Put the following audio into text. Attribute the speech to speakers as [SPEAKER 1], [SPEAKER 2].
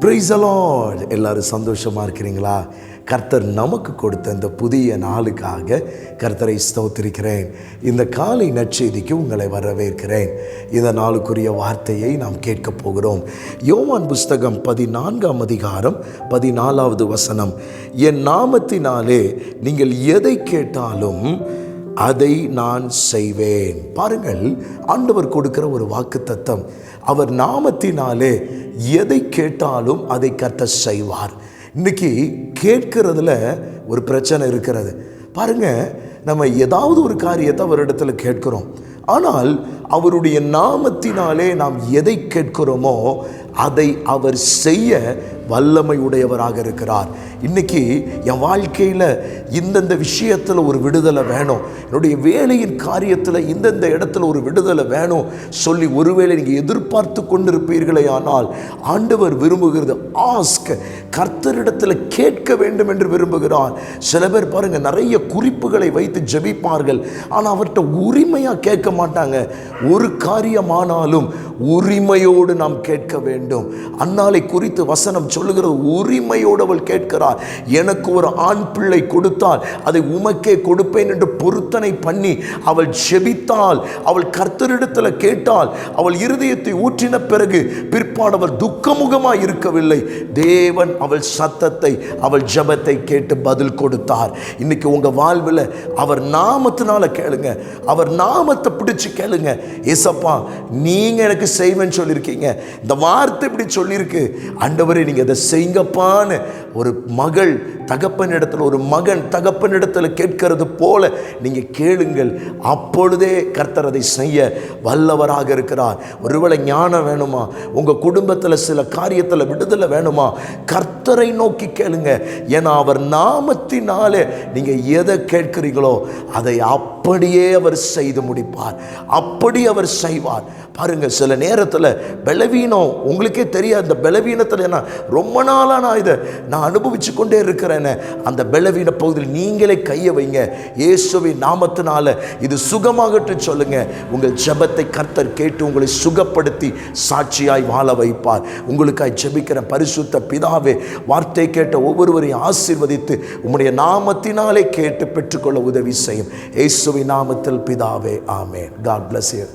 [SPEAKER 1] Price allot எல்லாரும் சந்தோஷமாக இருக்கிறீங்களா? கர்த்தர் நமக்கு கொடுத்த இந்த புதிய நாளுக்காக கர்த்தரை ஸ்தோத்திருக்கிறேன். இந்த காலை நற்செய்திக்கு உங்களை வரவேற்கிறேன். இந்த நாளுக்குரிய வார்த்தையை நாம் கேட்கப் போகிறோம். யோவான் புஸ்தகம் பதினான்காம் அதிகாரம் பதினாலாவது வசனம். என் நாமத்தினாலே நீங்கள் எதை கேட்டாலும் அதை நான் செய்வேன். பாருங்கள் ஆண்டவர் கொடுக்கிற ஒரு வாக்கு தத்தம் அவர் நாமத்தினாலே எதை கேட்டாலும் அதை கத்த செய்வார். இன்னைக்கு கேட்கிறதுல ஒரு பிரச்சனை இருக்கிறது. பாருங்க நம்ம ஏதாவது ஒரு காரியத்தை அவரிடத்துல கேட்கிறோம். ஆனால் அவருடைய நாமத்தினாலே நாம் எதை கேட்கிறோமோ அதை அவர் செய்ய வல்லமை உடையவராக இருக்கிறார். இன்னைக்கு என் வாழ்க்கையில் இந்தந்த விஷயத்தில் ஒரு விடுதலை வேணும். என்னுடைய வேலையின் காரியத்தில் இந்தந்த இடத்துல ஒரு விடுதலை வேணும் சொல்லி ஒருவேளை நீங்கள் எதிர்பார்த்து கொண்டிருப்பீர்களே ஆனால் ஆண்டவர் விரும்புகிறது ஆஸ்க் கர்த்தரிடத்தில் கேட்க வேண்டும் என்று விரும்புகிறார். சில பேர் பாருங்கள் நிறைய குறிப்புகளை வைத்து ஜெபிப்பார்கள். ஆனால் அவர்கிட்ட உரிமையாக கேட்க மாட்டாங்க. ஒரு காரியமானாலும் உரிமையோடு நாம் கேட்க வேண்டும். அன்னாலை குறித்து வசனம் சொல்லுகிறது உரிமையோடு அவள் கேட்கிறார் எனக்கு ஒரு ஆண் பிள்ளை கொடுத்தால் அதை உமக்கே கொடுப்பேன் என்று பொருத்தனை பண்ணி அவள் செபித்தால் அவள் கர்த்தரிடத்தில் கேட்டால் அவள் இருதயத்தை ஊற்றின பிறகு பிற்பாடு அவள் துக்கமுகமாக இருக்கவில்லை. தேவன் அவள் சத்தத்தை அவள் ஜபத்தை கேட்டு பதில் கொடுத்தார். இன்னைக்கு உங்கள் வாழ்வில் அவர் நாமத்தினால கேளுங்க. அவர் நாமத்தை பிடிச்சு கேளுங்க. ஏசப்பா நீங்க எனக்கு செய்வேன்னு சொல்லியிருக்கீங்க. இந்த வார்த்தை இப்படி சொல்லியிருக்கு. ஆண்டவரே நீங்க அதை செய்யுங்கப்பான்னு ஒரு மகள் தகப்பன் ஒரு மகன் தகப்பன் கேட்கிறது போல நீங்கள் கேளுங்கள். அப்பொழுதே கர்த்தர் அதை செய்ய வல்லவராக இருக்கிறார். ஒருவேளை ஞானம் வேணுமா? உங்கள் குடும்பத்தில் சில காரியத்தில் விடுதலை வேணுமா? கர்த்தரை நோக்கி கேளுங்க. ஏன்னா அவர் நாமத்தினாலே நீங்கள் எதை கேட்கிறீங்களோ அதை அப்படியே அவர் செய்து முடிப்பார். அப்படி அவர் செய்வார். பாருங்கள் சில நேரத்தில் பலவீனம் உங்களுக்கே தெரியாது அந்த பலவீனத்தில் என்ன ரொம்ப நாளாக நான் இதை நான் அனுபவிச்சு கொண்டே இருக்கிறேன்னு அந்த பலவீன பகுதியில் நீங்களே கையை வைங்க இயேசுவின் நாமத்தினால இது சுகமாகட்டு சொல்லுங்கள் உங்கள் ஜெபத்தை கர்த்தர் கேட்டு உங்களை சுகப்படுத்தி சாட்சியாய் வாழ வைப்பார். உங்களுக்காய் ஜெபிக்கிற பரிசுத்த பிதாவே வார்த்தை கேட்ட ஒவ்வொருவரையும் ஆசீர்வதித்து உம்முடைய நாமத்தினாலே கேட்டு பெற்றுக்கொள்ள உதவி செய்யும். இயேசுவின் நாமத்தில் பிதாவே ஆமே காட் பிளஸ் யூ